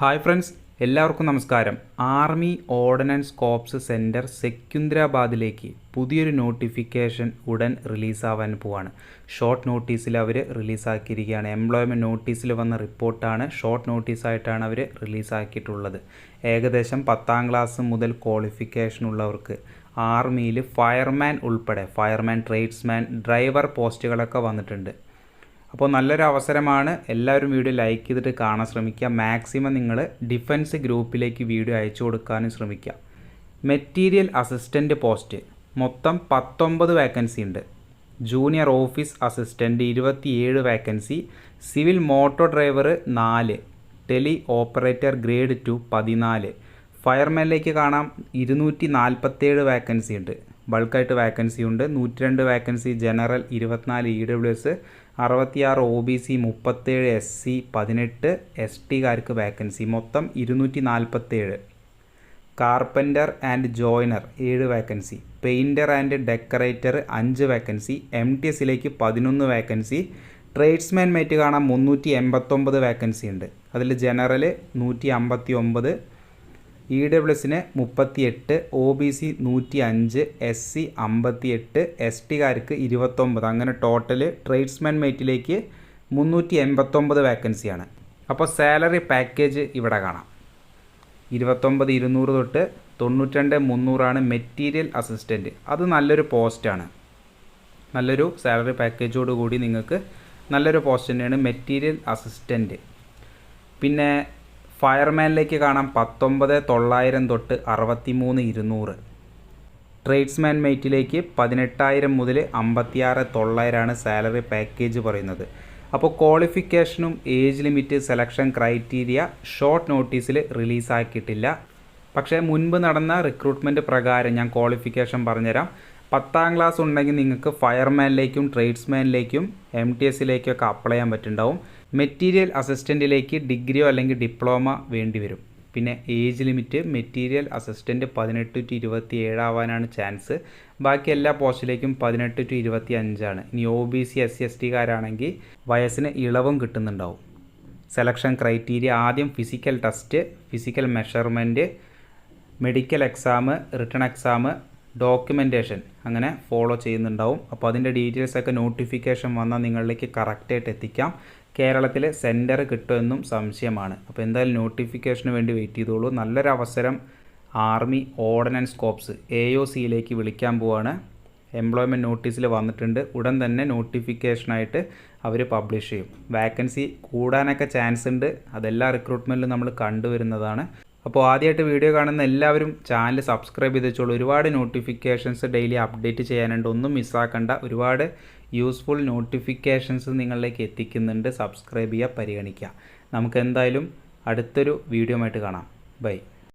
Hi friends എല്ലാവർക്കും നമസ്കാരം. Army ordnance corps centre സെക്യുന്ദ്രാബാദിലേക്ക് പുതിയൊരു നോട്ടിഫിക്കേഷൻ ഉടൻ റിലീസാവാൻ പോവാണ്. ഷോർട്ട് നോട്ടീസിൽ അവർ റിലീസാക്കിയിരിക്കുകയാണ്. എംപ്ലോയ്മെന്റ് നോട്ടീസിൽ വന്ന റിപ്പോർട്ടാണ് ഷോർട്ട് നോട്ടീസായിട്ടാണ് അവർ റിലീസാക്കിയിട്ടുള്ളത്. ഏകദേശം പത്താം ക്ലാസ് മുതൽ ക്വാളിഫിക്കേഷൻ ഉള്ളവർക്ക് ആർമിയിൽ ഫയർമാൻ ഉൾപ്പെടെ ഫയർമാൻ ട്രേഡ്സ്മാൻ ഡ്രൈവർ പോസ്റ്റുകളൊക്കെ വന്നിട്ടുണ്ട്. അപ്പോൾ നല്ലൊരു അവസരമാണ് എല്ലാവരും വീഡിയോ ലൈക്ക് ചെയ്തിട്ട് കാണാൻ ശ്രമിക്കുക. മാക്സിമം നിങ്ങൾ ഡിഫൻസ് ഗ്രൂപ്പിലേക്ക് വീഡിയോ അയച്ചു കൊടുക്കാനും ശ്രമിക്കുക. മെറ്റീരിയൽ അസിസ്റ്റന്റ് പോസ്റ്റ് മൊത്തം പത്തൊമ്പത് വേക്കൻസി ഉണ്ട്. ജൂനിയർ ഓഫീസ് അസിസ്റ്റന്റ് ഇരുപത്തിയേഴ് വേക്കൻസി സിവിൽ മോട്ടോ ഡ്രൈവർ നാല്. ടെലി ഓപ്പറേറ്റർ ഗ്രേഡ് ടു പതിനാല്. ഫയർമാനിലേക്ക് കാണാം. ഇരുന്നൂറ്റി നാൽപ്പത്തേഴ് വേക്കൻസി ഉണ്ട് ബൾക്കായിട്ട് വേക്കൻസി ഉണ്ട്. നൂറ്റി രണ്ട് വേക്കൻസി ജനറൽ ഇരുപത്തിനാല്. ഇ ഡബ്ല്യു എസ് അറുപത്തിയാറ് ഒ ബി സി മുപ്പത്തേഴ് എസ് സി പതിനെട്ട് എസ് ടിക്കാർക്ക് വേക്കൻസി മൊത്തം ഇരുന്നൂറ്റി നാൽപ്പത്തേഴ് കാർപ്പന്റർ ആൻഡ് ജോയിനർ ഏഴ് വേക്കൻസി പെയിന്റർ ആൻഡ് ഡെക്കറേറ്റർ അഞ്ച് വേക്കൻസി എം ടി എസിലേക്ക് പതിനൊന്ന് വേക്കൻസി ട്രേഡ്സ്മാൻ മേറ്റ് കാണാൻ മുന്നൂറ്റി എൺപത്തൊമ്പത് വേക്കൻസി ഉണ്ട്. അതിൽ ജനറൽ നൂറ്റി അമ്പത്തി ഒമ്പത് ഇ ഡബ്ല്യു എസിന് മുപ്പത്തിയെട്ട് ഒ ബി സി നൂറ്റി അഞ്ച് എസ് സി അമ്പത്തിയെട്ട് എസ് ടികാർക്ക് ഇരുപത്തൊമ്പത്. അങ്ങനെ ടോട്ടൽ ട്രേഡ്സ്മാൻ മേറ്റിലേക്ക് മുന്നൂറ്റി എൺപത്തൊമ്പത് വേക്കൻസിയാണ് അപ്പോൾ സാലറി പാക്കേജ് ഇവിടെ കാണാം. ഇരുപത്തൊമ്പത് ഇരുന്നൂറ് തൊട്ട് തൊണ്ണൂറ്റിരണ്ട് മുന്നൂറാണ് മെറ്റീരിയൽ അസിസ്റ്റന്റ് അത് നല്ലൊരു പോസ്റ്റാണ് നല്ലൊരു സാലറി പാക്കേജോടുകൂടി നിങ്ങൾക്ക് നല്ലൊരു പോസ്റ്റ് തന്നെയാണ് മെറ്റീരിയൽ അസിസ്റ്റന്റ് പിന്നെ ഫയർമാനിലേക്ക് കാണാം പത്തൊമ്പത് തൊള്ളായിരം തൊട്ട് അറുപത്തി മൂന്ന് ഇരുന്നൂറ്. ട്രേഡ്സ്മാൻ മേറ്റിലേക്ക് പതിനെട്ടായിരം മുതൽ അമ്പത്തിയാറ് തൊള്ളായിരമാണ് സാലറി പാക്കേജ് പറയുന്നത്. അപ്പോൾ ക്വാളിഫിക്കേഷനും age limit selection criteria short നോട്ടീസിൽ റിലീസാക്കിയിട്ടില്ല. പക്ഷേ മുൻപ് നടന്ന റിക്രൂട്ട്മെന്റ് പ്രകാരം ഞാൻ ക്വാളിഫിക്കേഷൻ പറഞ്ഞുതരാം. പത്താം ക്ലാസ് ഉണ്ടെങ്കിൽ നിങ്ങൾക്ക് ഫയർമാനിലേക്കും ട്രേഡ്സ്മാനിലേക്കും എം ടി എസിലേക്കൊക്കെ അപ്ലൈ ചെയ്യാൻ പറ്റുന്നുണ്ടാവും. മെറ്റീരിയൽ അസിസ്റ്റന്റിലേക്ക് ഡിഗ്രിയോ അല്ലെങ്കിൽ ഡിപ്ലോമ വേണ്ടി വരും പിന്നെ ഏജ് ലിമിറ്റ് മെറ്റീരിയൽ അസിസ്റ്റന്റ് പതിനെട്ട് ടു ഇരുപത്തി ഏഴാവാനാണ് ചാൻസ്. ബാക്കി എല്ലാ പോസ്റ്റിലേക്കും പതിനെട്ട് ടു ഇരുപത്തി അഞ്ചാണ് ഇനി O B C S C S ടിക്കാരാണെങ്കിൽ വയസ്സിന് ഇളവും കിട്ടുന്നുണ്ടാവും. സെലക്ഷൻ ക്രൈറ്റീരിയ ആദ്യം physical test physical measurement medical exam return exam documentation അങ്ങനെ ഫോളോ ചെയ്യുന്നുണ്ടാവും. അപ്പോൾ അതിന്റെ ഡീറ്റെയിൽസൊക്കെ നോട്ടിഫിക്കേഷൻ വന്നാൽ നിങ്ങളിലേക്ക് കറക്റ്റായിട്ട് എത്തിക്കാം. കേരളത്തിൽ സെന്റർ കിട്ടുമെന്നും സംശയമാണ്. അപ്പോൾ എന്തായാലും നോട്ടിഫിക്കേഷന് വേണ്ടി വെയിറ്റ് ചെയ്തോളൂ. നല്ലൊരു അവസരം army ordnance corps A O സിയിലേക്ക് വിളിക്കാൻ പോവാണ്. എംപ്ലോയ്മെന്റ് നോട്ടീസിൽ വന്നിട്ടുണ്ട്. ഉടൻ തന്നെ നോട്ടിഫിക്കേഷനായിട്ട് അവർ പബ്ലിഷ് ചെയ്യും. വാക്കൻസി കൂടാനൊക്കെ ചാൻസ് ഉണ്ട്. അതെല്ലാ റിക്രൂട്ട്മെന്റിലും നമ്മൾ കണ്ടുവരുന്നതാണ്. അപ്പോൾ ആദ്യമായിട്ട് വീഡിയോ കാണുന്ന എല്ലാവരും ചാനൽ സബ്സ്ക്രൈബ് ചെയ്ത് വെച്ചോളൂ. ഒരുപാട് നോട്ടിഫിക്കേഷൻസ് ഡെയിലി അപ്ഡേറ്റ് ചെയ്യാനുണ്ട്. ഒന്നും മിസ്സാക്കണ്ട ഒരുപാട് യൂസ്ഫുൾ നോട്ടിഫിക്കേഷൻസ് നിങ്ങളിലേക്ക് എത്തിക്കുന്നുണ്ട്. സബ്സ്ക്രൈബ് ചെയ്യുക പരിഗണിക്കുക. നമുക്ക് എന്തായാലും അടുത്തൊരു വീഡിയോ ആയിട്ട് കാണാം. ബൈ